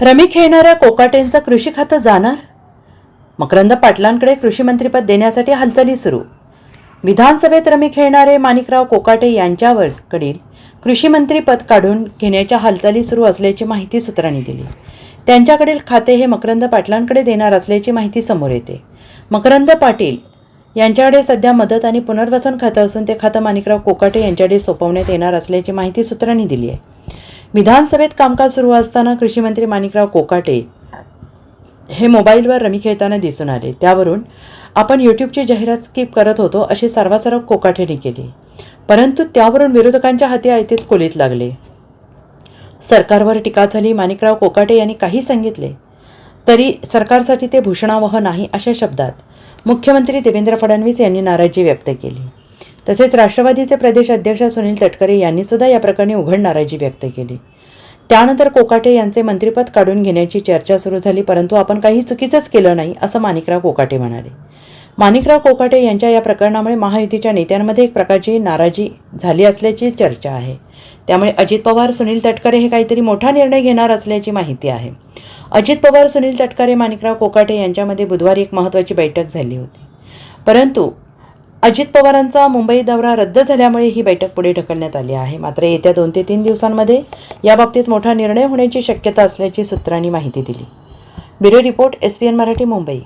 Rummy खेळणाऱ्या कोकाटेंचं कृषी खातं जाणार? मकरंद पाटलांकडे कृषीमंत्रीपद देण्यासाठी हालचाली सुरू. विधानसभेत रमी खेळणारे माणिकराव कोकाटे यांच्यावर कडील काढून घेण्याच्या हालचाली सुरू असल्याची माहिती सूत्रांनी दिली. त्यांच्याकडील खाते हे मकरंद पाटलांकडे देणार असल्याची माहिती समोर येते. मकरंद पाटील यांच्याकडे सध्या मदत आणि पुनर्वसन खातं असून ते खातं माणिकराव कोकाटे यांच्याकडे सोपवण्यात येणार असल्याची माहिती सूत्रांनी दिली आहे. विधानसभेत कामकाज सुरू असताना कृषीमंत्री माणिकराव कोकाटे हे मोबाईलवर रमी खेळताना दिसून आले. त्यावरून आपण यूट्यूबची जाहिरात स्किप करत होतो अशी सर्वासर्व कोकाटेने केली. परंतु त्यावरून विरोधकांच्या हाती आयतेच कोलीत लागले. सरकारवर टीका झाली माणिकराव कोकाटे यांनी काही सांगितले तरी सरकारसाठी ते भूषणावह नाही अशा शब्दात मुख्यमंत्री देवेंद्र फडणवीस यांनी नाराजी व्यक्त केली. तसेच राष्ट्रवादीचे प्रदेश अध्यक्ष सुनील तटकरे यांनी सुद्धा या प्रकरणी उघड नाराजी व्यक्त केली. त्यानंतर कोकाटे यांचे मंत्रिपद काढून घेण्याची चर्चा सुरू झाली परंतु आपण काही चुकीचंच केलं नाही असं माणिकराव कोकाटे म्हणाले. माणिकराव कोकाटे यांच्या या प्रकरणामुळे महायुतीच्या नेत्यांमध्ये एक प्रकारची नाराजी झाली असल्याची चर्चा आहे. त्यामुळे अजित पवार सुनील तटकरे हे काहीतरी मोठा निर्णय घेणार असल्याची माहिती आहे. अजित पवार सुनील तटकरे माणिकराव कोकाटे यांच्यामध्ये बुधवारी एक महत्त्वाची बैठक झाली होती. परंतु अजित पवारांचा मुंबई दौरा रद्द झाल्यामुळे ही बैठक पुढे ढकलण्यात आली आहे. मात्र येत्या दोन ते तीन दिवसांमध्ये याबाबतीत मोठा निर्णय होण्याची शक्यता असल्याची सूत्रांनी माहिती दिली. Bureau report S P N Marathi Mumbai.